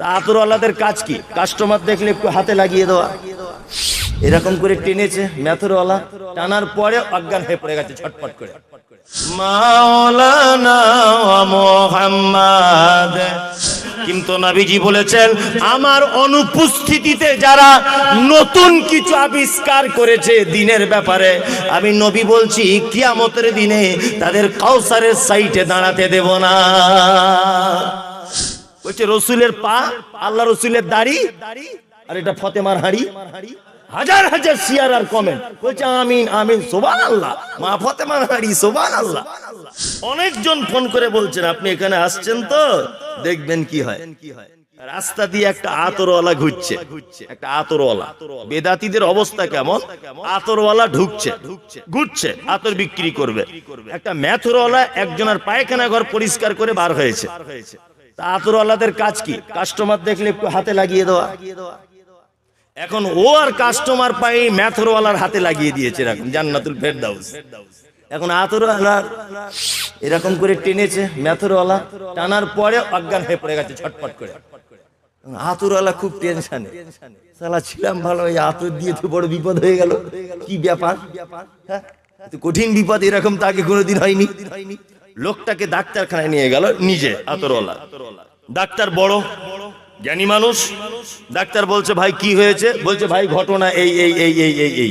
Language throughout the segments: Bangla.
তা আতরওয়ালাদের কাজ কি? কাস্টমার দেখলে একটু হাতে লাগিয়ে দেওয়া। এরকম করে টেনেছে ম্যাথরওয়ালা টানার পরে অজ্ঞান হয়ে পড়ে গেছে ছটপট করে। মোহাম্মদ, কিন্তু নবীজি বলেছেন, আমার অনুপস্থিতিতে যারা নতুন কিছু আবিষ্কার করেছে দিনের ব্যাপারে, আমি নবী বলছি, কিয়ামতের দিনে তাদের কাউসারের সাইটে দাঁড়াতে দেব না। বলছে রসুলের পা, আল্লাহ রসুলের দাড়ি, আর এটা ফতেমার হাড়ি। হাজার হাজার শিয়ার আর কমেন্ট বলছে, আমিন আমিন সোবান আল্লাহ মা ফতেমার হাড়ি সোবান আল্লাহ অনেকজন ফোন করে বলছেন, আপনি এখানে আসছেন তো? দেখবেন কি হয়। রাস্তা দিয়ে একটা আতরওয়ালা ঘুরছে। একটা আতরওয়ালা। বেদাতিদের অবস্থা কেমন? আতরওয়ালা ঢুকছে। ঘুরছে, আতর বিক্রি করবে। একটা ম্যাথরওয়ালা একজনের পায়খানা ঘর পরিষ্কার করে বার হয়েছে। তা আতরওয়ালাদের কাজ কি? কাস্টমার দেখলে একটু হাতে লাগিয়ে দেওয়া। এখন ও আর কাস্টমার পাই ম্যাথরওয়ালার হাতে লাগিয়ে দিয়েছে এরকম, জান্নাতুল ফেরদাউস। এখন আতরওয়ালা এরকম করে টেনেছে ম্যাথরওয়ালা টানার পরে অজ্ঞান হয়ে পড়ে গেছে ছটপট করে। আতুরওয়ালা খুব টেনশনে সালা ছিলাম ভালো, এই আতর দিয়ে তো বড় বিপদ হয়ে গেল। কি ব্যাপার? হ্যাঁ? কঠিন বিপদ এরকম তাকে কোনোদিন হয়নি। লোকটাকে ডাক্তারখানায় নিয়ে গেল নিজে, আতরওয়ালা। ডাক্তার বড়, জ্ঞানী মানুষ। ডাক্তার বলছে, ভাই, কি হয়েছে? বলছে, ভাই, ঘটনা এই এই এই এই এই এই।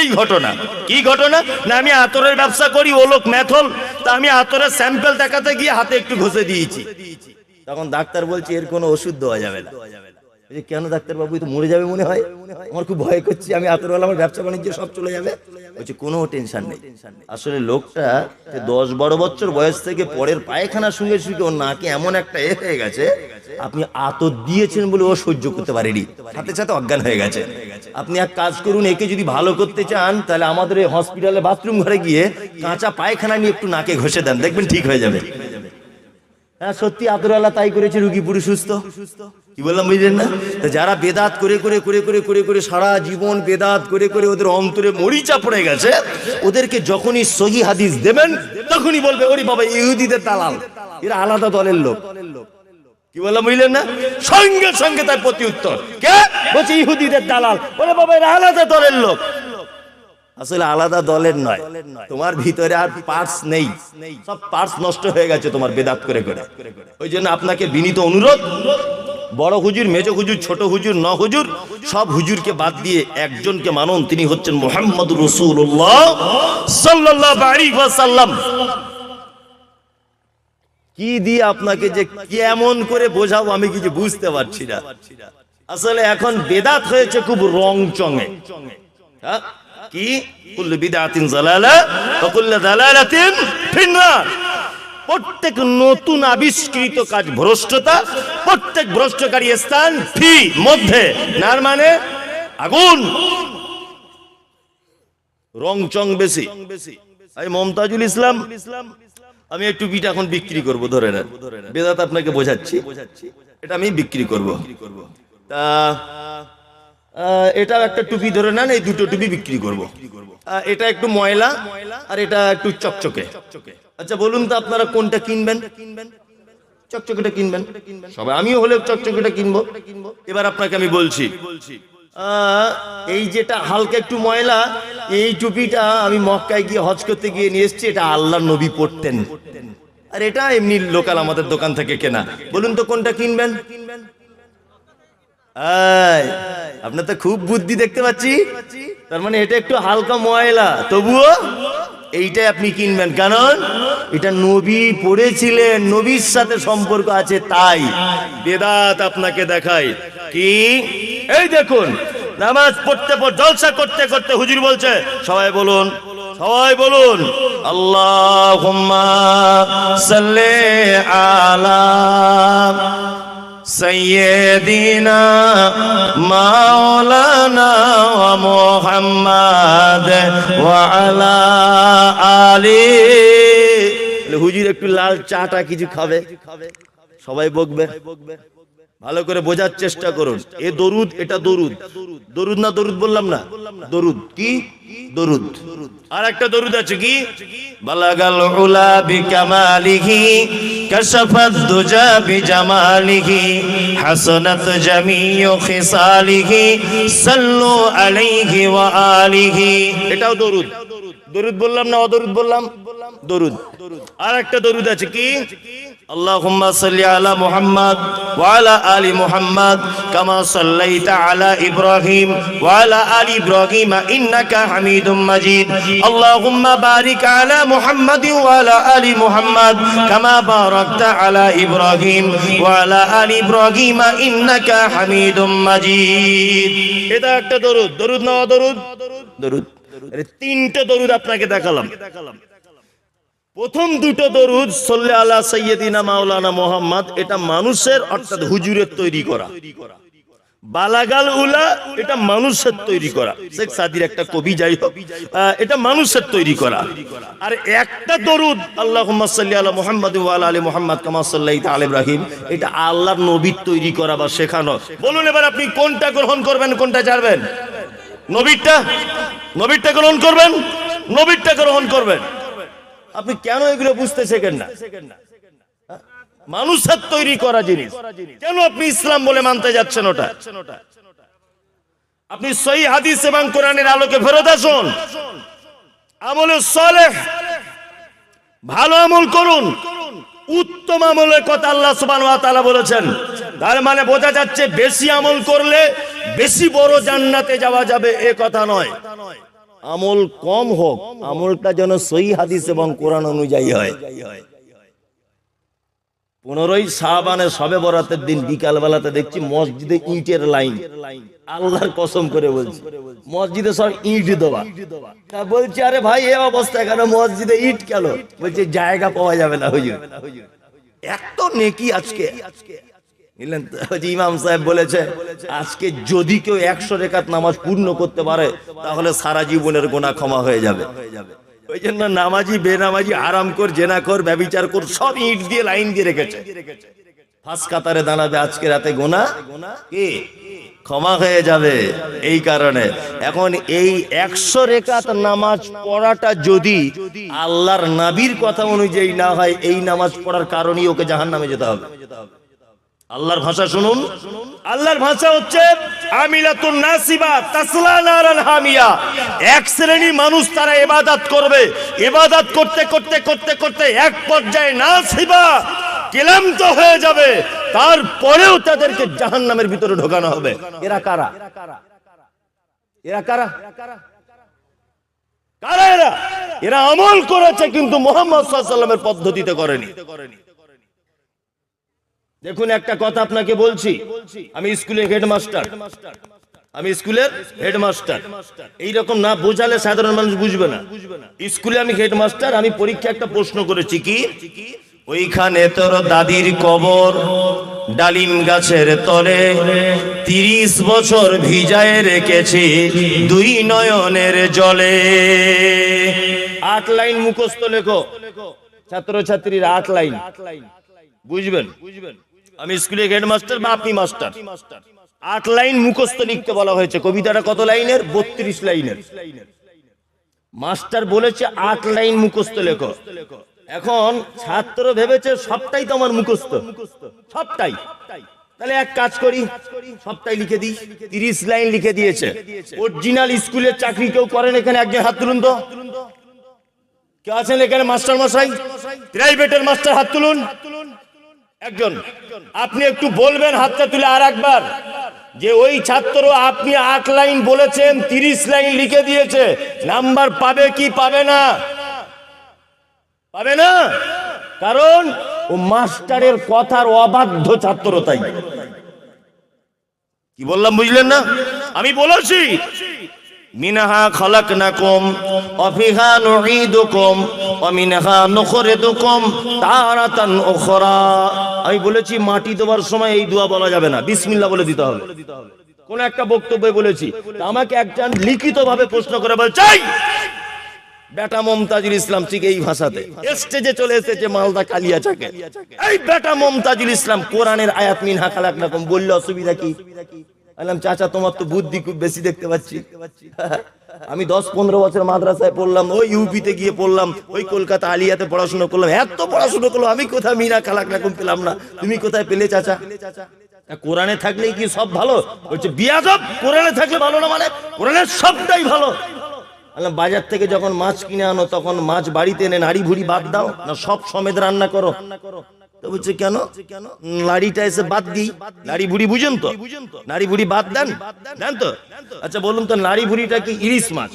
এই ঘটনা। কি ঘটনা? না, আমি আতরের ব্যবসা করি, ও লোক ম্যাথল। তা আমি আতরের স্যাম্পল দেখাতে গিয়ে হাতে একটু ঘষে দিয়েছি। তখন ডাক্তার বলছে, এর কোনো ওষুধ দেওয়া যাবে না। কেন ডাক্তার বাবু তো মরে যাবে মনে হয়? আমার খুব ভয় করছি। আমি আতরওয়ালা, আমার ব্যবসা বাণিজ্য সব চলে যাবে। বলছে কোনো টেনশন নেই। আসলে লোকটা যে দশ বারো বছর বয়স থেকে পরের পায়খানার সঙ্গে সঙ্গে ওর নাকে এমন একটা এ হয়ে গেছে আপনি আতর দিয়েছেন বলে ও সহ্য করতে পারেনি। সাথে সাথে অজ্ঞান হয়ে গেছে। আপনি এক কাজ করুন একে যদি ভালো করতে চান তাহলে আমাদের এই হসপিটালে বাথরুম ঘরে গিয়ে কাঁচা পায়খানা নিয়ে একটু নাকে ঘষে দেন দেখবেন ঠিক হয়ে যাবে। হ্যাঁ সত্যি আতরওয়ালা তাই করেছে রুগী পুরো সুস্থ। কি বললাম বুঝলেন না? যারা বেদাত করে করে করে করে করে করে সারা জীবন বেদাত করে করে ওদের অন্তরে মরিচা পড়ে গেছে, ওদেরকে যখনই সহি হাদিস দেবেন, তখনই বলবে, ওরে বাবা, ইহুদিদের দালাল, এরা আলাদা দলের লোক। কি বললাম বুঝলেন না? সঙ্গে সঙ্গে তার প্রতি উত্তর। কে? বলছে, ইহুদিদের দালাল। ওরে বাবা, এরা আলাদা দলের লোক। আসলে আলাদা দলের নয়। তোমার ভিতরে আর পার্টস নেই। সব পার্টস নষ্ট হয়ে গেছে তোমার বেদাত করে করে। ওই জন্য আপনাকে বিনীত অনুরোধ বড় হুজুর, মেজ হুজুর, ছোট হুজুর, ন হুজুর, সব হুজুরকে বাদ দিয়ে একজনকে মানুন, তিনি হচ্ছেন মোহাম্মদ রসুল্লাহ কি দিয়ে আপনাকে যে কেমন করে বোঝাবো আমি কিছু বুঝতে পারছি না। আসলে এখন বেদাত হয়েছে খুব রং চঙে হ্যাঁ? কি? কুল্লু বিদাতিন জালালা প্রত্যেক নতুন আবিষ্কৃত কাজ ভ্রষ্টতা, প্রত্যেক ভ্রষ্টকারী স্থান ফি, মধ্যে। নার মানে? আগুন। রং চং বেশি। আমি মমতাজুল ইসলাম, আমি একটু বিটা এখন বিক্রি করব, ধরে নেন। বেদাত আপনাকে বোঝাচ্ছি। এটা আমি বিক্রি করব। তা এটাও একটা টুপি ধরে নেন, এই দুটো টুপি বিক্রি করব। এটা একটু ময়লা, আর এটা একটু চকচকে চকচকে। আচ্ছা বলুন তো আপনারা কোনটা কিনবেন? চকচকেটা কিনবেন? সবাই, আমিও হলেও চকচকেটা কিনবো। এবার আপনাকে আমি বলছি এই যেটা হালকা একটু ময়লা, এই টুপিটা আমি মক্কায় গিয়ে হজ করতে গিয়ে নিয়ে এসেছি, এটা আল্লাহ নবী পড়তেন আর এটা এমনি লোকাল আমাদের দোকান থেকে কেনা। বলুন তো কোনটা কিনবেন? আপনার তো খুব বুদ্ধি দেখতে পাচ্ছি। তার মানে এটা একটু হালকা ময়লা। তবুও এইটাই আপনি কিনবেন। কারণ এটা নবী পড়েছিলেন, নবীর সাথে সম্পর্ক আছে তাই। বেদাত আপনাকে দেখায় কি? এই দেখুন, নামাজ পড়তে পর জলসা করতে করতে হুজুর বলছে, সবাই বলুন সবাই বলুন আল্লাহ আলা سيدنا مولانا محمد وعلى آله হুজুর একটু লাল চাটা কিছু খাবে সবাই বকবে ভালো করে বোঝার চেষ্টা করুন। এ দরুদ, এটা দরুদ। দরুদ না দরুদ বললাম না? দরুদ। কি? দরুদ। আর একটা দরুদ আছে কি? বালাগাল উলা বিকামালিহি, কাশাফাত দুজা বিজামালিহি, হাসানাত জামিউ খিসালিহি, সাল্লু আলাইহি ওয়া আলিহি। এটাও দরুদ। দরুদ বললাম না অদরুদ বললাম? দরুদ। আর একটা দরুদ আছে কি? اللهم صل على محمد وعلى آل محمد كما صليت على إبراهيم وعلى آل إبراهيم إنك حميد مجيد اللهم بارك على محمد وعلى آل محمد كما باركت على إبراهيم وعلى آل إبراهيم إنك حميد مجيد এটা একটা দরুদ দরুদ না দরুদ দরুদ আরে তিনটে দরুদ আপনাকে দেখালাম প্রথম দুটো দরুদ, সল্লে আলা সৈয়দিনা মাওলানা মোহাম্মদ, এটা মানুষের, অর্থাৎ হুজুরের তৈরি করা। বালাগাল উলা, এটা মানুষের তৈরি করা। শেখ সাদির একটা কবি, যাই হোক এটা মানুষের তৈরি করা। আর একটা দরুদ আল্লাহ সাল্লি আলা মোহাম্মদ আলী মোহাম্মদ, কামা সাল্লাহ আল ইব্রাহিম, এটা আল্লাহর নবীর তৈরি করা বা শেখানো। বলুন এবার আপনি কোনটা গ্রহণ করবেন, কোনটা ছাড়বেন? নবীরটা? নবীরটা গ্রহণ করবেন? নবীরটা গ্রহণ করবেন? আপনি কেন এগুলো বুঝতে শেখেন না? হ্যাঁ? মানুষের তৈরি করা জিনিস। কেন আপনি ইসলাম বলে মানতে যাচ্ছেন ওটা? আপনি সহি হাদিস এবং কোরআনের আলোকে ফেরত আসুন। আমলে সলেহ, ভালো আমল করুন। উত্তম আমলের কথা আল্লাহ তাআলা বলেছেন। তার মানে বোঝা যাচ্ছে বেশি আমল করলে বেশি বড় জান্নাতে যাওয়া যাবে, এ কথা নয়। আমল কম হোক, আমলটা যেন সই হাদিস এবং কোরআন অনুযায়ী হয়। পনেরোই শাহবানের সবে বরাতের দিন বিকাল বেলাতে দেখছি মসজিদে ইটের লাইন। আল্লাহর কসম করে বলছি। মসজিদে সব ইট দেওয়া। তা বলছি, আরে ভাই, এ অবস্থা কেন? মসজিদে ইট কেন? বলছে, জায়গা পাওয়া যাবে না, হুজুর। এত নেকি আজকে। যে ইমাম সাহেব বলেছে, আজকে যদি কেউ একশো রেখাত নামাজ পূর্ণ করতে পারে, তাহলে সারা জীবনের গোনা ক্ষমা হয়ে যাবে। ওই জন্য নামাজি, বেনামাজি আরাম কর, জেনা কর, ব্যবিচার কর, সব ইট দিয়ে, লাইন দিয়ে রেখেছে। ফাঁস কাতারে দাঁড়াবে আজকে রাতে গোনা? কি? ক্ষমা হয়ে যাবে। এই কারণে এখন এই একশো রেখাত নামাজ পড়াটা যদি আল্লাহর নাবির কথা অনুযায়ী না হয়, এই নামাজ পড়ার কারণেই ওকে জাহান নামে যেতে হবে। আল্লাহর ভাষা শুনুন। আল্লাহর ভাষা হচ্ছে আমিলাতুন নাসিবা তাসলা নারান হামিয়া। এক শ্রেণির মানুষ তারা ইবাদত করবে। ইবাদত করতে করতে করতে করতে এক পর্যায়ে নাসিবা ক্লান্ত হয়ে যাবে। তারপরেও তাদেরকে জাহান্নামের ভিতরে ঢোকানো হবে। এরা কারা? এরা কারা? কারা এরা? এরা আমল করেছে কিন্তু মোহাম্মদ ওয়াসাল্লামের পদ্ধতিতে করেনি। দেখুন, একটা কথা আপনাকে বলছি। আমি স্কুলের হেডমাস্টার। আমি স্কুলের হেডমাস্টার। এইরকম না বোঝালে সাধারণ মানুষ বুঝবে না। স্কুলে আমি হেডমাস্টার, আমি পরীক্ষা একটা প্রশ্ন করেছি কি? ওইখানে তোর দাদির কবর, ডালিম গাছের তলে। তিরিশ বছর ভিজায় রেখেছি দুই নয়নের জলে। আট লাইন মুখস্থ লেখো। ছাত্র ছাত্রীর আট লাইন। বুঝবেন বুঝবেন? আমি স্কুলে হেডমাস্টার বা আপনি মাস্টার। আট লাইন মুখস্থ লিখতে বলা হয়েছে। কবিতাটা কত লাইনের? বত্রিশ লাইনের। মাস্টার বলেছে, আট লাইন মুখস্থ লেখো। এখন ছাত্র ভেবেছে, সবটাই তো আমার মুখস্থ। সবটাই। তাহলে এক কাজ করি, সবটাই লিখে দিই। তিরিশ লাইন লিখে দিয়েছে। অরিজিনাল স্কুলের চাকরি কেউ করেন এখানে? একজন হাত তুলুন তো। কেউ আছেন এখানে? মাস্টার মশাই প্রাইভেটের মাস্টার হাত তুলুন। একজন, আপনি একটু বলবেন হাতটা তুলে আর একবার, যে ওই ছাত্র আপনি আট লাইন বলেছেন, তিরিশ লাইন লিখে দিয়েছে, নাম্বার পাবে কি পাবে না? পাবে না? কারণ ও মাস্টারের কথার অবাধ্য ছাত্র তাই। কি বললাম বুঝলেন না? আমি বলেছি, মিনাহা খালাকনাকুম, অফিহা নুঈদুকুম ওয়া মিনহা নুখরিদুকুম, তারাতান উখরা। আমি বলেছি মাটি দেওয়ার সময় এই দোয়া বলা যাবে না। বিসমিল্লাহ বলে দিতে হবে। কোন একটা বক্তব্যে বলেছি আমাকে একজন লিখিত ভাবে প্রশ্ন করে বলছে "এই, বেটা মমতাজুল ইসলাম ঠিক এই ভাষাতে। স্টেজে চলে এসেছে মালদা কালিয়াচাকে। এই বেটা মমতাজুল ইসলাম কোরআনের আয়াত মিন হাকালাক রকম বললে অসুবিধা কি? চাচা তোমার তো বুদ্ধি খুব বেশি দেখতে পাচ্ছি। আমি দশ পনেরো বছর মাদ্রাসায় পড়লাম, ওই ইউপিতে গিয়ে পড়লাম, ওই কলকাতা আলিয়াতে পড়াশোনা করলাম। এত পড়াশোনা করলাম আমি কোথায় মিনা খালাক রকম পেলাম না। তুমি কোথায় পেলে চাচা? কোরআনে থাকলেই কি সব ভালো? বলছে, বিয়াদব, কোরআনে থাকলে ভালো না মানে কোরআনের সবটাই ভালো। বাজার থেকে যখন মাছ কিনে আনো, তখন মাছ বাড়িতে এনে নাড়ি ভুড়ি বাদ দাও, না সব সমেত রান্না করো। তো বলছে, কেন? এসে বাদ ভুড়ি বুঝেন তো? নাড়ি ভুড়ি বাদ দেন? দেন তো? আচ্ছা বলুন তো নাড়ি ভুড়িটা কি ইলিশ মাছ?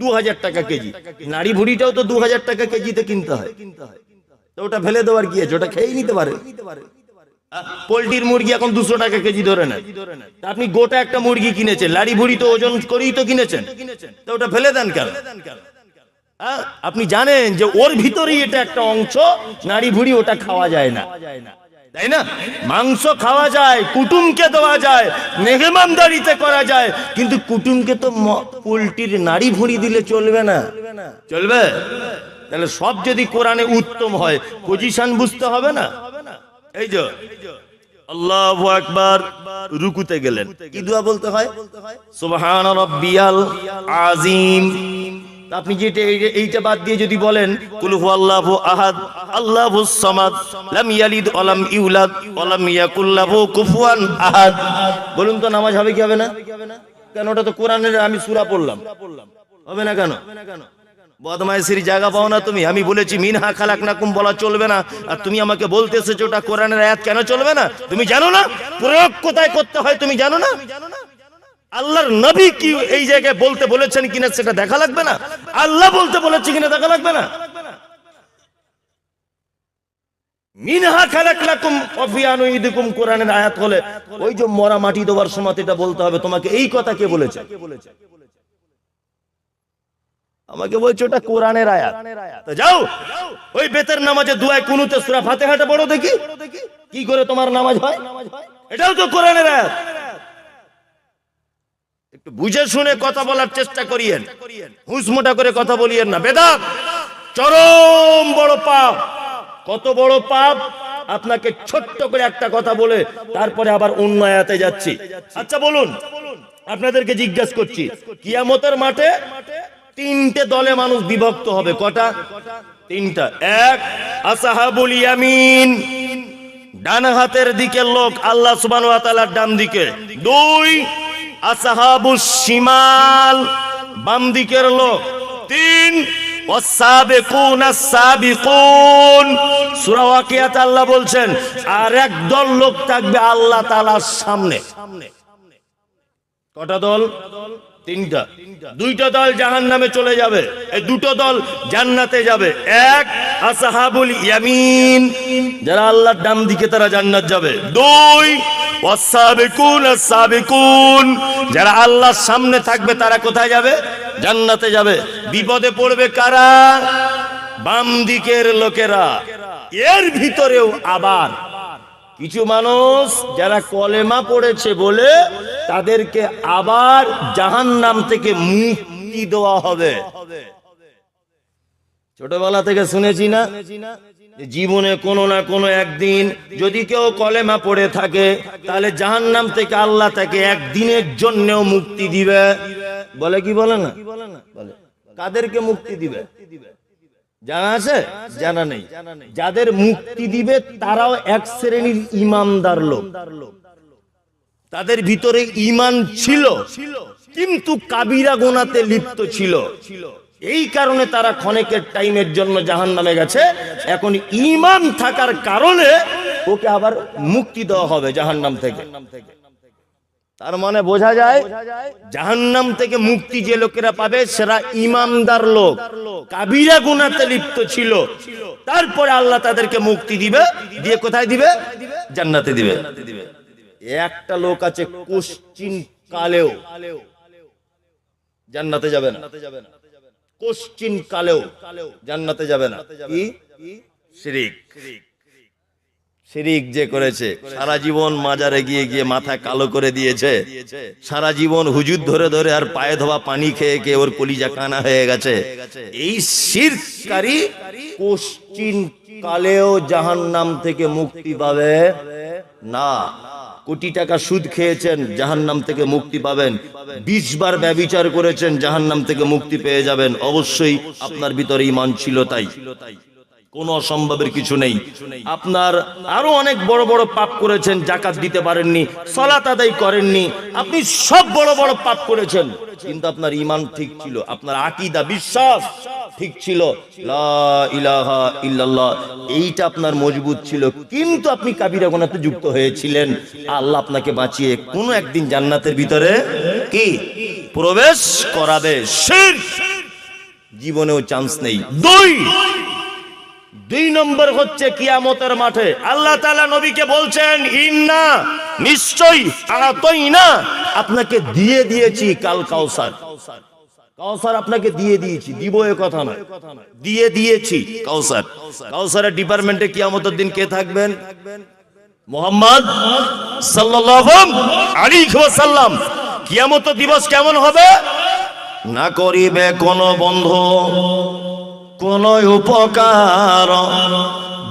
দু হাজার টাকা কেজি। নাড়ি ভুড়িটাও তো দু হাজার টাকা কেজিতে কিনতে হয়। তো ওটা ফেলে দেওয়ার কি আছে? ওটা খেয়েই নিতে পারে। পোলট্রির মুরগি এখন দুশো টাকা কেজি ধরে তা আপনি গোটা একটা মুরগি কিনেছেন। লাড়ি ভুড়ি তো ওজন করেই তো কিনেছেন। তো ওটা ফেলে দেন কেন? আপনি জানেন যে ওর ভিতরেই এটা একটা অংশ নাড়ি ভুড়ি ওটা খাওয়া যায় না। তাই না? মাংস খাওয়া যায় কুটুমকে দেওয়া যায় মেহমানদারিতে করা যায় কিন্তু কুটুমকে তো পোলট্রির নাড়ি ভুড়ি দিলে চলবে না। চলবে? তাহলে সব যদি কোরআনে উত্তম হয় পজিশন বুঝতে হবে না? এই যে আল্লাহ আকবার রুকুতে গেলেন। কি দোয়া বলতে হয়? সুবহান রাব্বিয়াল আজিম আপনি যেটা এইটা বাদ দিয়ে যদি বলেন, কুল হুয়াল্লাহু আহাদ আল্লাহুস সামাদ, লাম ইয়ালিদ ওয়া লাম ইউলাদ ওয়া লাম ইয়াকুল লাহু কুফুয়ান আহাদ। বলুন তো নামাজ হবে কি হবে না? কেন ওটা তো কোরআনের আমি সূরা পড়লাম। হবে না কেন? বদমাইশির জায়গা পাও না তুমি। আমি বলেছি, মিনহা খালাক নাকুম বলা চলবে না। আর তুমি আমাকে বলতে এসেছ, ওটা কোরআনের আয়াত কেন চলবে না? তুমি জানো না? প্রয়োগ কোথায় করতে হয় তুমি জানো না? আল্লাহর নবী কি এই জায়গায় বলতে বলেছেন কিনা সেটা দেখা লাগবে না? আল্লাহ বলতে বলেছে কিনা দেখা লাগবে না? মরা মাটি দেওয়ার তোমাকে এই কথা কে বলেছে? আমাকে বলছো ওটা কোরআনের আয়াত। তো যাও, ওই বেতের নামাজে দুয়ায় কুনুতে সূরা ফাতিহাটা পড়ো দেখি। কি করে তোমার নামাজ হয়? এটাও তো কোরআনের আয়াত। বুঝে শুনে কথা বলার চেষ্টা করিয়েন। হুঁস মোটা করে কথা বলিয়েন না। বেদাত, চরম বড় পাপ। কত বড় পাপ? আপনাকে ছোট্ট করে একটা কথা বলে তারপরে আবার উন্নয়াতে যাচ্ছি। আচ্ছা বলুন। আপনাদেরকে জিজ্ঞাসা করছি, কিয়ামতের মাঠে তিনটে দলে মানুষ বিভক্ত হবে। কটা? তিনটা। এক, আসাহাবুল ইয়ামিন। ডান হাতের দিকের লোক আল্লাহ সুবহান ওয়া ডান দিকে। দুই আসহাবুস শিমাল বাম দিকের লোক তিন আল্লাহ বলছেন, আর এক দল লোক থাকবে আল্লাহ তালার সামনে। কটা দল? তিনটা। দুইটা দল জাহান নামে চলে যাবে। এই দুটো দল জান্নাতে যাবে। এক আসহাবুল ইয়ামিন। যারা আল্লাহর ডান দিকে তারা জান্নাত যাবে। দুই ওয়াসাবিকুন আস-সাবিকুন যারা আল্লাহর সামনে থাকবে তারা কোথায় যাবে? জান্নাতে যাবে। বিপদে পড়বে কারা? বাম দিকের লোকেরা। এর ভিতরেও আবার কিছু মানুষ যারা কলেমা পড়েছে বলে তাদেরকে আবার জাহান নাম থেকে মুক্তি দেওয়া হবে। ছোটবেলা থেকে শুনেছি না? জীবনে কোনো না কোনো একদিন যদি কেউ কলেমা পড়ে থাকে, তাহলে জাহান নাম থেকে আল্লাহ তাকে একদিনের জন্যও মুক্তি দিবে। বলে কি বলে না? বলে। কাদেরকে মুক্তি দিবে? জানা আছে? জানা নেই। যাদের মুক্তি দিবে তারাও এক শ্রেণির ইমানদার লোক। তাদের ভিতরে ইমান ছিল, কিন্তু কাবিরা গোনাতে লিপ্ত ছিল। এই কারণে তারা ক্ষণেকের টাইমের জন্য জাহান নামে গেছে। এখন ইমান থাকার কারণে ওকে আবার মুক্তি দেওয়া হবে জাহান নাম থেকে। তার মানে বোঝা যায়, জাহান্নাম থেকে মুক্তি যে লোকেরা পাবে সেরা ইমানদার লোক। কাবিরা গুনাতে লিপ্ত ছিল। তারপরে আল্লাহ তাদেরকে মুক্তি দিবে। দিয়ে কোথায় দিবে? জান্নাতে দিবে। একটা লোক আছে কোশ্চিন কালেও। জান্নাতে যাবে না। কোশ্চিন কালেও জান্নাতে যাবে না। কি? শিরিক। শিরিক যে করেছে, সারা জীবন মাজারে গিয়ে গিয়ে মাথা কালো করে দিয়েছে। সারা জীবন হুজুর ধরে ধরে আর পায়ে ধোয়া পানি খেয়ে খেয়ে ওর কলিজা কানা হয়ে গেছে। এই শিরকারী কোশ্চিন কালেও জাহান্নাম থেকে মুক্তি পাবে না। কোটি টাকা সুদ খেয়েছেন জাহান নাম থেকে মুক্তি পাবেন। বিশ বার ব্যবিচার করেছেন জাহান নাম থেকে মুক্তি পেয়ে যাবেন। অবশ্যই আপনার ভিতরে ইমান ছিল তাই। কোন অসম্ভবের কিছু নেই। আপনার আরও অনেক বড় বড় পাপ করেছেন, জাকাত দিতে পারেননি, সলাত আদায় করেননি। আপনি সব বড় বড় পাপ করেছেন। কিন্তু আপনার ইমান ঠিক ছিল, আপনার আকিদা বিশ্বাস ঠিক ছিল। এইটা আপনার মজবুত ছিল। কিন্তু আপনি কাবিরা গোনাতে যুক্ত হয়েছিলেন। আল্লাহ আপনাকে বাঁচিয়ে কোনো একদিন জান্নাতের ভিতরে কি? প্রবেশ করাবে। জীবনেও চান্স নেই। দুই! দুই নম্বর হচ্ছে কিয়ামতের মাঠে। আল্লাহ তালা নবীকে বলছেন, ইন্না, নিশ্চয়ই না, আপনাকে দিয়ে দিয়েছি কাল কাউসার। আপনাকে দিয়ে দিয়েছি, দিব এ কথা নয়। দিয়ে দিয়েছি ডিপার্টমেন্টে কিয়ামতের দিন কে থাকবেন? কিয়ামত দিবস কেমন হবে? না করিবে কোন বন্ধু। কোন উপকার?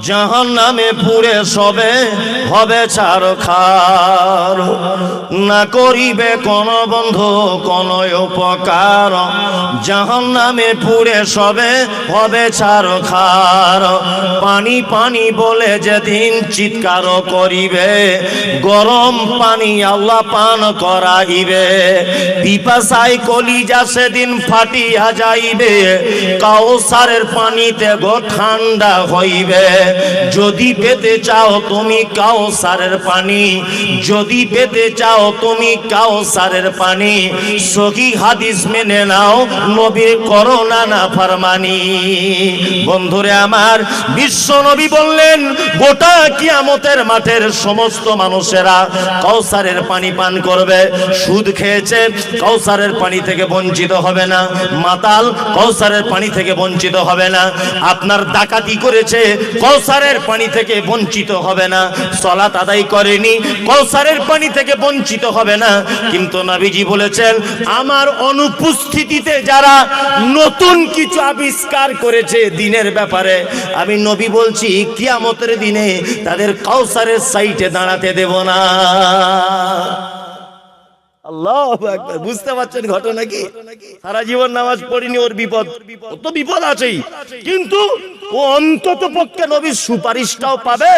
জাহান নামে পুরে সবে হবে ছাড় খার। না করিবে কোন বন্ধু, কোন উপকার। জাহান নামে পুরে সবে হবে ছাড় খার। পানি পানি বলে যেদিন চিৎকার করিবে, গরম পানি আল্লাহ পান করাইবে। পিপাসাই কলিজা সেদিন ফাটিয়া যাইবে, কাউসারের পানিতে গো ঠান্ডা হইবে। যদি পেতে চাও তুমি কাউসারের পানি, যদি পেতে চাও তুমি কাউসারের পানি, সহি হাদিস মেনে নাও নবীর করোনা না ফরমানি বন্ধুরে আমার, বিশ্ব নবী বললেন, গোটা কিয়ামতের মাঠের সমস্ত মানুষেরা কাউসারের পানি পান করবে। সুদ খেয়েছে, কাউসারের পানি থেকে বঞ্চিত হবে না। মাতাল, কাউসারের পানি থেকে বঞ্চিত হবে না। আপনার ডাকাতি করেছে কৌসারের পানি থেকে বঞ্চিত হবে না। সলাত আদায় করেনি, কৌসারের পানি থেকে বঞ্চিত হবে না। কিন্তু নবীজি বলেছেন, আমার অনুপস্থিতিতে যারা নতুন কিছু আবিষ্কার করেছে দিনের ব্যাপারে, আমি নবী বলছি, কিয়ামতের দিনে তাদের কৌসারের সাইটে দাঁড়াতে দেব না। আল্লাহ বুঝতে পারছেন ঘটনা কি? সারা জীবন নামাজ পড়িনি ওর বিপদ। তো বিপদ আছেই। কিন্তু ও অন্তত পক্ষে নবীর সুপারিশটাও পাবে।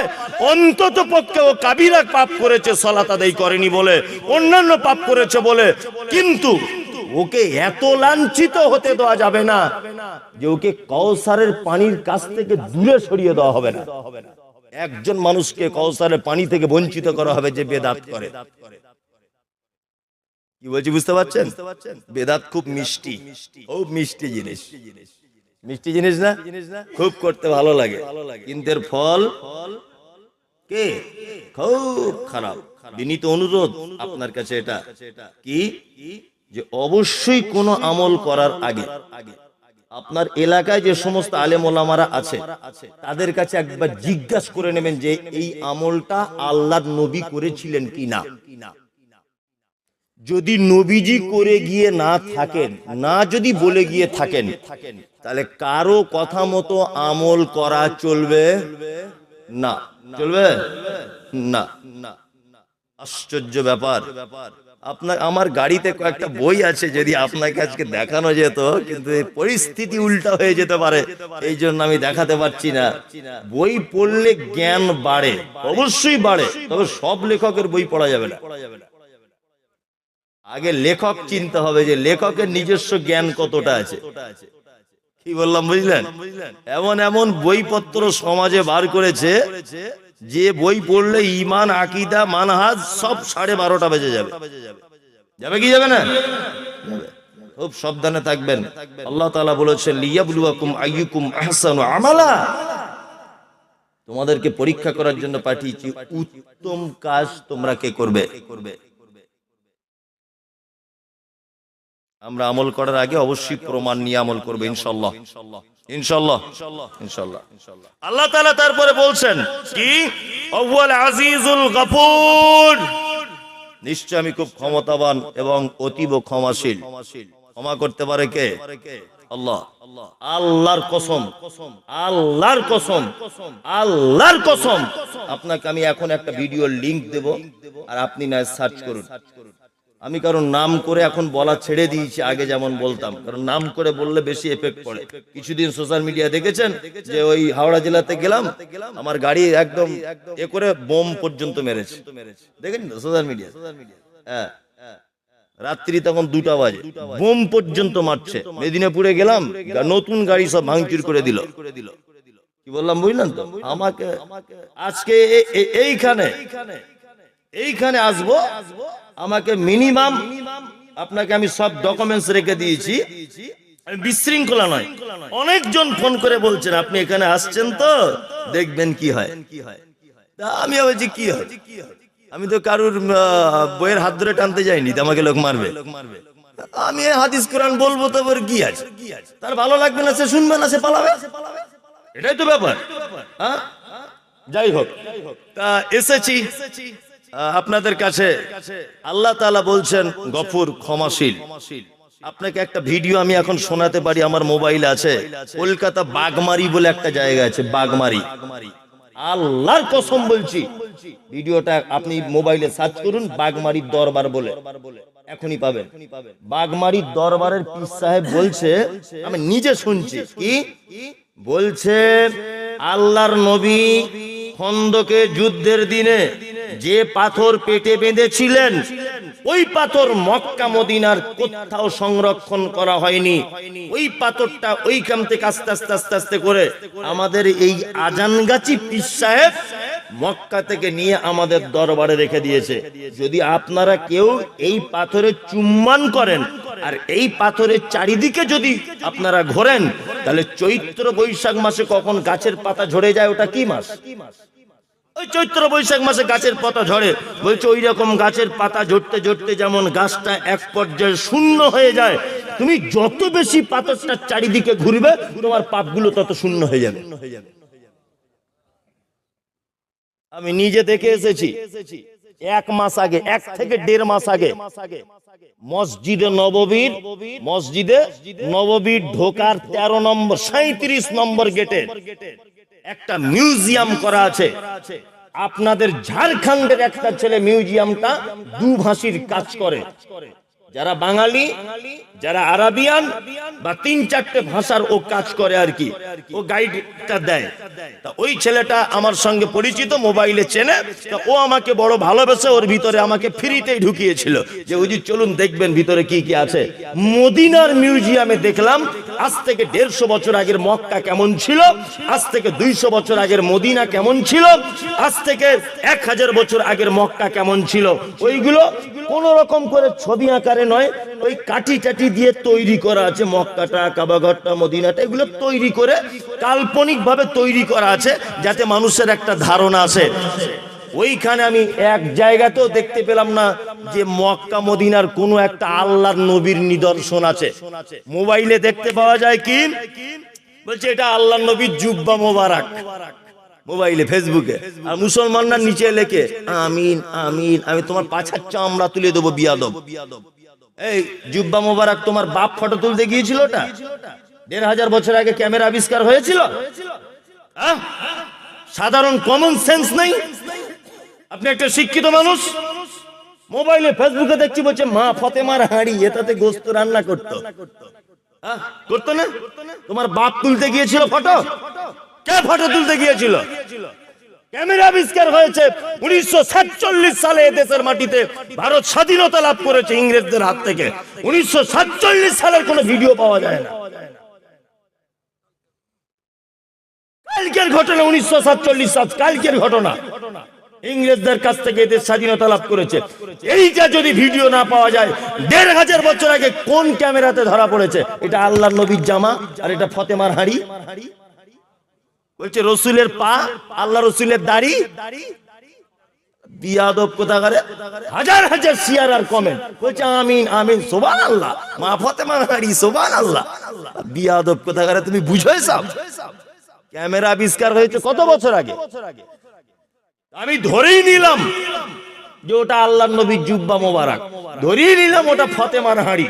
অন্তত পক্ষে ও কাবিরা পাপ করেছে সলাত আদায় করেনি বলে। অন্যান্য পাপ করেছে বলে। কিন্তু ওকে এত লাঞ্ছিত হতে দেওয়া যাবে না যে ওকে কৌসারের পানির কাছ থেকে দূরে সরিয়ে দেওয়া হবে না। একজন মানুষকে কৌসারের পানি থেকে বঞ্চিত করা হবে যে বেদাত করে। কি বলছি বুঝতে পারছেন? বেদাত খুব মিষ্টি। খুব মিষ্টি। জিনিস। মিষ্টি জিনিস। না? খুব করতে ভালো লাগে। কিন্তু এর ফল? কে? খুব খারাপ। বিনীত অনুরোধ আপনার কাছে এটা। কি? যে অবশ্যই কোনো আমল করার আগে আপনার এলাকায় যে সমস্ত আলেম ওলামারা আছে তাদের কাছে একবার জিজ্ঞাসা করে নেবেন যে এই আমলটা আল্লাহর নবী করেছিলেন কি না যদি নবীজি করে গিয়ে না থাকেন না যদি বলে গিয়ে থাকেন তাহলে কারও কথা মতো আমল করা চলবে? না। চলবে? না। আশ্চর্য ব্যাপার। আপনার আমার গাড়িতে কয়েকটা বই আছে যদি আপনাকে আজকে দেখানো যেত কিন্তু এই পরিস্থিতি উল্টা হয়ে যেতে পারে এই জন্য আমি দেখাতে পারছি না। বই পড়লে জ্ঞান বাড়ে অবশ্যই বাড়ে তবে সব লেখকের বই পড়া যাবে না। আগে লেখক চিনতে হবে যে লেখকের নিজস্ব জ্ঞান কতটা আছে। কি বললাম, বুঝলেন? এমন এমন বইপত্র সমাজে বার করেছে যে বই পড়লে ইমান আকিদা, মানহাজ সব সাড়ে বারোটা বেজে যাবে। যাবে কি যাবে না? খুব সাবধানে থাকবেন। আল্লাহ তাআলা বলেছেন, লিয়াবলুয়াকুম আইয়ুকুম আহসানু আমালা। তোমাদেরকে পরীক্ষা করার জন্য পাঠিয়েছি, উত্তম কাজ তোমরা কে করবে করবে? আমরা আমল করার আগে অবশ্যই প্রমাণ নিয়ে আমল করব, ইনশাল্লাহ। ইনশাল্লাহ। ইনশাল্লাহ। আল্লাহ তাআলা তারপরে বলছেন, কি? আজিজুল গফুর। নিশ্চয় আমি খুব ক্ষমতাবান এবং অতীব ক্ষমাশীল। ক্ষমা করতে পারে কে? আল্লাহ। আল্লাহর কসম। আল্লাহর কসম। আল্লাহর কসম। আপনাকে আমি এখন একটা ভিডিও লিংক দেব, আর আপনি না সার্চ করুন। আমি কারণ নাম করে এখন বলা ছেড়ে দিয়েছি, আগে যেমন বলতাম। কারণ নাম করে বললে বেশি এফেক্ট পড়ে। কিছুদিন সোশ্যাল মিডিয়া দেখেছেন যে ওই হাওড়া জেলাতে গেলাম, আমার গাড়ি একদম এ করে বোম পর্যন্ত মেরেছে। দেখেন সোশ্যাল মিডিয়া হ্যাঁ। রাত্রি তখন দুটা বাজে। বোম পর্যন্ত মারছে। মেদিনীপুরে গেলাম নতুন গাড়ি সব ভাঙচুর করে দিল। কি বললাম বুঝলেন তো? আমাকে আজকে এইখানে এইখানে আসব। আমাকে মিনিমাম আপনাকে আমি সব ডকুমেন্টস রেখে দিয়েছি। বিশৃঙ্খলা নয়। অনেকজন ফোন করে বলছেন আপনি এখানে আসছেন তো? দেখবেন কি হয়। তা আমি বলছি কি হয়? আমি তো কারুর বইয়ের হাত ধরে টানতে যাইনি আমাকে লোক মারবে। আমি হাদিস কোরআন বলব তো এবার কি আছে? তার ভালো লাগবে না সে শুনবে না সে পালাবে। এটাই তো ব্যাপার। হ্যাঁ? যাই হোক। তা এসেছি। আপনাদের কাছে আল্লাহ তালা বলছেন, গফুর, ক্ষমাশীল। আপনাকে একটা ভিডিও আমি এখন শোনাতে পারি, আমার মোবাইল আছে। কলকাতা বাগমারি বলে একটা জায়গা আছে, বাগমারি। আল্লাহর কসম বলছি, ভিডিওটা আপনি মোবাইলে সার্চ করুন, বাগমারির দরবার বলে। এখনই পাবেন। বাগমারির দরবারের পীর সাহেব বলছে, আমি নিজে শুনছি, কি? বলছে আল্লাহর নবী খন্দকে যুদ্ধের দিনে যে পাথর পেটে বেঁধেছিলেন, ওই পাথর মক্কা মদিনার কোথাও সংরক্ষণ করা হয়নি। ওই পাথরটা ওইখান থেকে আস্তে আস্তে আস্তে আস্তে করে আমাদের এই আজানগাছি পীর সাহেব মক্কা থেকে নিয়ে আমাদের দরবারে রেখে দিয়েছে। যদি আপনারা কেউ এই পাথরে চুম্বন করেন আর এই পাথরের চারিদিকে যদি আপনারা ঘোরেন, তাহলে চৈত্র বৈশাখ মাসে কখন গাছের পাতা ঝরে যায়, ওটা কি মাস কি মাস? ওই চৈত্র বৈশাখ মাসে গাছের পাতা ঝরে। বলছে ওই রকম গাছের পাতা ঝরতে ঝরতে যেমন গাছটা এক পর্যায়ে শূন্য হয়ে যায়, তুমি যত বেশি পাথরটা চারিদিকে ঘুরবে, তোমার পাপগুলো তত শূন্য হয়ে যাবে। আমি নিজে দেখে এসেছি, এক মাস আগে, এক থেকে দেড় মাস আগে, মসজিদে নববীর মসজিদে নববীর ঢোকার তেরো নম্বর সাঁত্রিশ নম্বর গেটে একটা মিউজিয়াম করা আছে। আপনাদের ঝাড়খণ্ডের একটা ছেলে মিউজিয়ামটা দুভাষীর কাজ করে। যারা বাঙালি, যারা আরাবিয়ান বা তিন চারটে ভাষার ও কাজ করে আর কি, ও গাইডটা দেয়। তা ওই ছেলেটা আমার সঙ্গে পরিচিত, মোবাইলে চেনে। তা ও আমাকে বড় ভালোবেসে ওর ভিতরে আমাকে ফ্রিতেই ঢুকিয়েছিল। যে হুজুর চলুন দেখবেন ভিতরে কি কি আছে। মদিনার মিউজিয়ামে দেখলাম আজ থেকে দেড়শো বছর আগের মক্কা কেমন ছিল? আজ থেকে দুইশো বছর আগের মদিনা কেমন ছিল? আজ থেকে এক হাজার বছর আগের মক্কা কেমন ছিল? ওইগুলো কোন রকম করে ছবি আকারে নয়, ওই কাঠি টাটি দিয়ে তৈরি করা আছে মক্কাটা কাবাঘরটা মদিনাটা, এগুলো তৈরি করে কাল্পনিক ভাবে তৈরি করা আছে, যাতে মানুষের একটা ধারণা আছে। ওইখানে আমি এক জায়গাতেও দেখতে পেলাম না যে মক্কা, মদিনার কোনো একটা আল্লাহর নবীর নিদর্শন আছে। মোবাইলে দেখতে পাওয়া যায় কি? বলছে, এটা আল্লাহ নবীর জুব্বা মোবারক। মোবাইলে, ফেসবুকে। আর মুসলমানরা নিচে লেখে, আমিন আমিন, আমি তোমার পাছার চামড়া তুলে দেবো বিয়াদব। এই জুব্বা মোবারক তোমার বাপ ফটো তুলতে গিয়েছিল ওটা? দেড় হাজার বছর আগে ক্যামেরা আবিষ্কার হয়েছিল? আহ? সাধারণ কমন সেন্স নেই? আপনি একটা শিক্ষিত মানুষ। মোবাইলে, ফেসবুকে দেখছি বলছে, মা ফতেমার হাঁড়ি, এটাতে গোস্ত রান্না করতো। করতো না? তোমার বাপ তুলতে গিয়েছিল ফটো? কে ফটো তুলতে গিয়েছিল? ক্যামেরা আবিষ্কার হয়েছে উনিশশো সাতচল্লিশ সালে দেশের মাটিতে। ভারত স্বাধীনতা লাভ করেছে ইংরেজদের হাত থেকে। উনিশশো সাতচল্লিশ সালের কোনো ভিডিও পাওয়া যায় না। কালকের ঘটনা উনিশশো সাতচল্লিশ সাল, কালকের ঘটনা। ইংরেজদের কাছ থেকে এদের স্বাধীনতা লাভ করেছে। এইটা যদি ভিডিও না পাওয়া যায়, দেড় হাজার বছর আগে কোন ক্যামেরাতে ধরা পড়েছে? এটা আল্লাহ নবীর জামা আর এটা ফতেমার হাড়ি। বলছে, রসুলের পা, আল্লাহ রসুলের দাড়ি। হাজার হাজার আর কমেন্ট। বলছে, আমিন আমিন সোবান আল্লাহ মা ফতেমার হাড়ি সোবান তুমি বুঝো ক্যামেরা আবিষ্কার হয়েছে কত বছর আগে? আমি ধরেই নিলাম যে ওটা আল্লাহ নবীর জুব্বা মোবারক। ধরেই নিলাম ওটা ফতেমার হাড়ি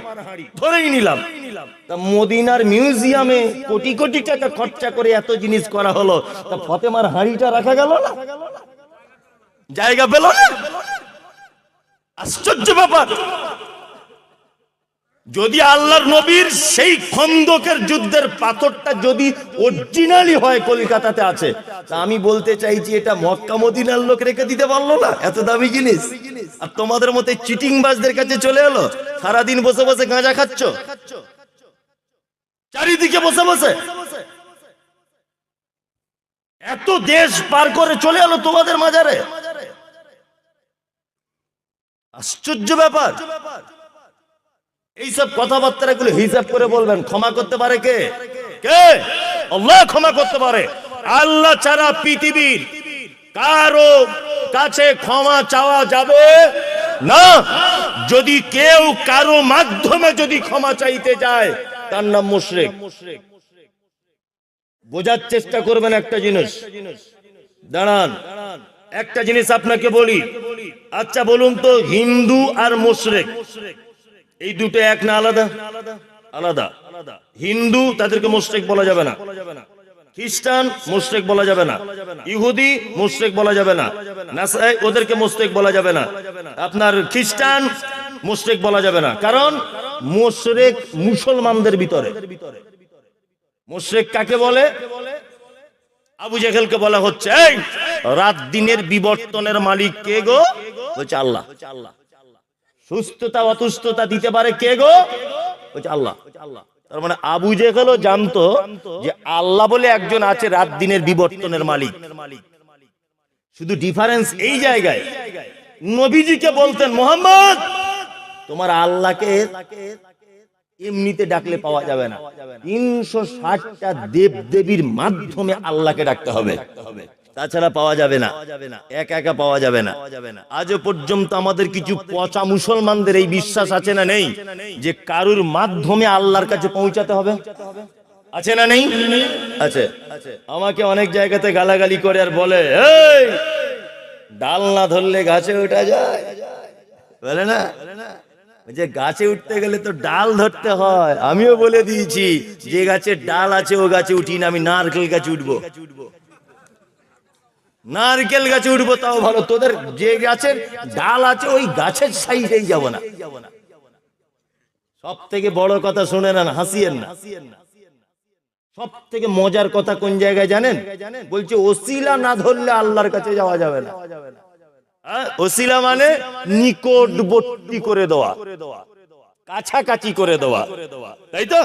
ধরেই নিলাম। তা মদিনার মিউজিয়ামে কোটি কোটি টাকা খরচা করে এত জিনিস করা হলো। তা ফতেমার হাড়িটা রাখা গেল না? জায়গা পেল না? আশ্চর্য ব্যাপার। যদি আল্লাহর নবীর সেই খন্দকের যুদ্ধের পাথরটা যদি অরিজিনালি হয় কলকাতাতে আছে, তা আমি বলতে চাইছি এটা মক্কা মদিনার লোক রেখে দিতে পারল না। এত দামি জিনিস। আর তোমাদের মতে চিটিং বাজদের কাছে চলে এলো? সারাদিন বসে বসে গাঁজা খাচ্ছ? চারিদিকে বসে বসে। এত দেশ পার করে চলে এলো তোমাদের মাজারে? আশ্চর্য ব্যাপার। এইসব কথাবার্তা গুলো হিসাব করে বলবেন, ক্ষমা করতে পারে কে? কে? আল্লাহ ক্ষমা করতে পারে। আল্লাহ ছাড়া পৃথিবীর কারও কাছে ক্ষমা চাওয়া যাবে না। যদি কেউ কারও মাধ্যমে যদি ক্ষমা চাইতে যায়, তার নাম মুশরিক। বোঝার চেষ্টা করবেন একটা জিনিস। দাঁড়ান, একটা জিনিস আপনাকে বলি। আচ্ছা বলুন তো, হিন্দু আর মুশরিক। এই দুটো এক না আলাদা? আলাদা। হিন্দু তাদেরকে মুশরিক বলা যাবে না। খ্রিস্টান মুশরিক বলা যাবে না। ইহুদি মুশরিক বলা যাবে না। ওদেরকে মুশরিক বলা যাবে না। আপনার খ্রিস্টান মুশরিক বলা যাবে না। কারণ মুশরিক মুসলমানদের ভিতরে। মুশরিক কাকে বলে? আবু জেহেলকে বলা হচ্ছে রাত দিনের বিবর্তনের মালিক কে গো? বলছে আল্লাহ। সুস্থতা অসুস্থতা দিতে পারে কে গো? বলছে আল্লাহ। তার মানে আবু জেহেলও জানতো যে আল্লাহ বলে একজন আছে রাত দিনের বিবর্তনের মালিক। শুধু ডিফারেন্স এই জায়গায়। নবীজিকে বলতেন, মোহাম্মদ, তোমার আল্লাহকে এমনিতে ডাকলে পাওয়া যাবে না। তিনশো ষাটটা দেব দেবীর মাধ্যমে আল্লাহকে ডাকতে হবে। তাছাড়া পাওয়া যাবে না। একা একা পাওয়া যাবে না। আজও পর্যন্ত আমাদের কিছু পচা মুসলমানদের এই বিশ্বাস আছে না নেই? যে কারুর মাধ্যমে আল্লাহর কাছে পৌঁছাতে হবে? আছে না নেই? আছে। আমাকে অনেক জায়গাতে গালাগালি করে আর বলে ডাল না ধরলে গাছে ওঠা যায়। বলে না? যে গাছে উঠতে গেলে তো ডাল ধরতে হয়। আমিও বলে দিয়েছি, যে গাছে ডাল আছে, ও গাছে উঠি না, আমি নারকেল গাছে উঠবো। নারকেল গাছে উঠবো, তাও ভালো। তোদের যে গাছের ডাল আছে, ওই গাছের সাইজেই যাব না। সব থেকে বড় কথা শুনে নেন, হাসিয়েন না। সব থেকে মজার কথা কোন জায়গায় জানেন? বলছে, ওসিলা না ধরলে আল্লাহর কাছে যাওয়া যাবে না। হ্যাঁ? ওসিলা মানে নিকটবর্তী করে দেওয়া। কাছাকাছি করে দেওয়া। তাই তো?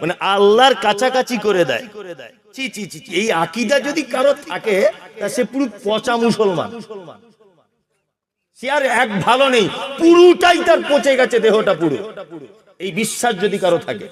মানে আল্লাহর কাছাকাছি করে দেয়। চি চি চি চি। এই আকিদা যদি কারও থাকে, তা সে পুরো পচা মুসলমান। সে আর এক ভালো নেই। পুরোটাই তার পচে গেছে দেহটা পুরো। এই বিশ্বাস যদি কারও থাকে।